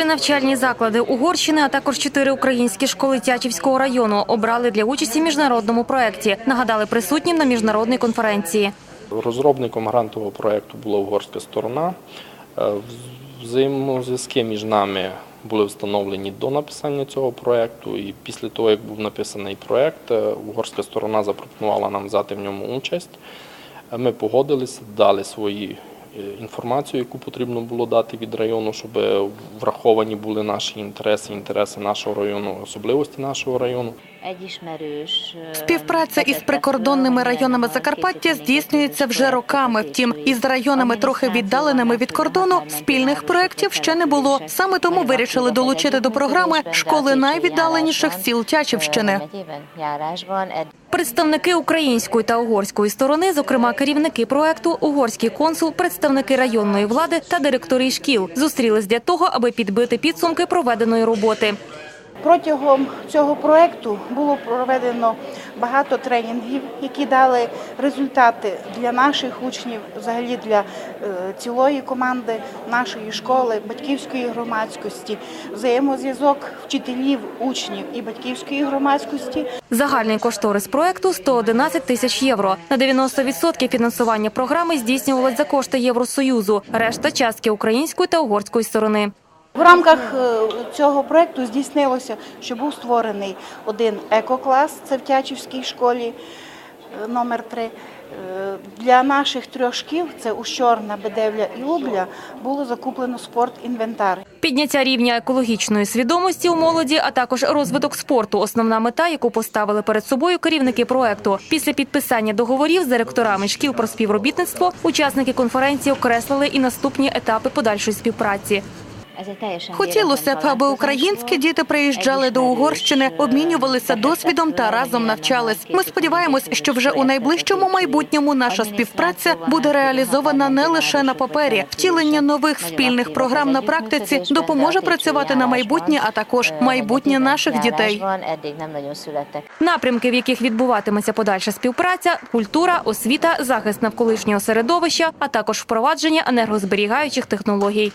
Три навчальні заклади Угорщини, а також чотири українські школи Тячівського району обрали для участі в міжнародному проєкті. Нагадали присутнім на міжнародній конференції. Розробником грантового проєкту була угорська сторона. Е, Взаємозв'язки між нами були встановлені до написання цього проєкту, і після того, як був написаний проєкт, е, угорська сторона запропонувала нам взяти в ньому участь. Ми погодилися, дали свої інформацію, яку потрібно було дати від району, щоб е, враховані були наші інтереси, інтереси нашого району, особливості нашого району. Співпраця із прикордонними районами Закарпаття здійснюється вже роками. Втім, із районами трохи віддаленими від кордону спільних проєктів ще не було. Саме тому вирішили долучити до програми школи найвіддаленіших сіл Тячівщини. Представники української та угорської сторони, зокрема керівники проекту, угорський консул, представники районної влади та директори шкіл, зустрілись для того, аби підбити підсумки проведеної роботи. Протягом цього проекту було проведено багато тренінгів, які дали результати для наших учнів, взагалі для е, цілої команди нашої школи, батьківської громадськості, взаємозв'язок вчителів, учнів і батьківської громадськості Загальний кошторис проекту 111 тисяч євро. На 90% фінансування програми здійснювалось за кошти Євросоюзу. Решта частки української та угорської сторони. В рамках е, цього проекту здійснилося, що був створений один екоклас, це в Тячівській школі е, номер 3. Для наших трьох шкіл, це Ущорна, Бедевля і Лубля, було закуплено спортінвентар. Підняття рівня екологічної свідомості у молоді, а також розвиток спорту основна мета, яку поставили перед собою керівники проекту. Після підписання договорів з директорами шкіл про співробітництво учасники конференції окреслили і наступні етапи подальшої співпраці. Хотілося б, аби українські діти приїжджали до Угорщини, обмінювалися досвідом та разом навчались. Ми сподіваємось, що вже у найближчому майбутньому наша співпраця буде реалізована не лише на папері. Втілення нових спільних програм на практиці допоможе працювати на майбутнє, а також майбутнє наших дітей. Напрямки, в яких відбуватиметься подальша співпраця, культура, освіта, захист навколишнього середовища, а також впровадження енергозберігаючих технологій.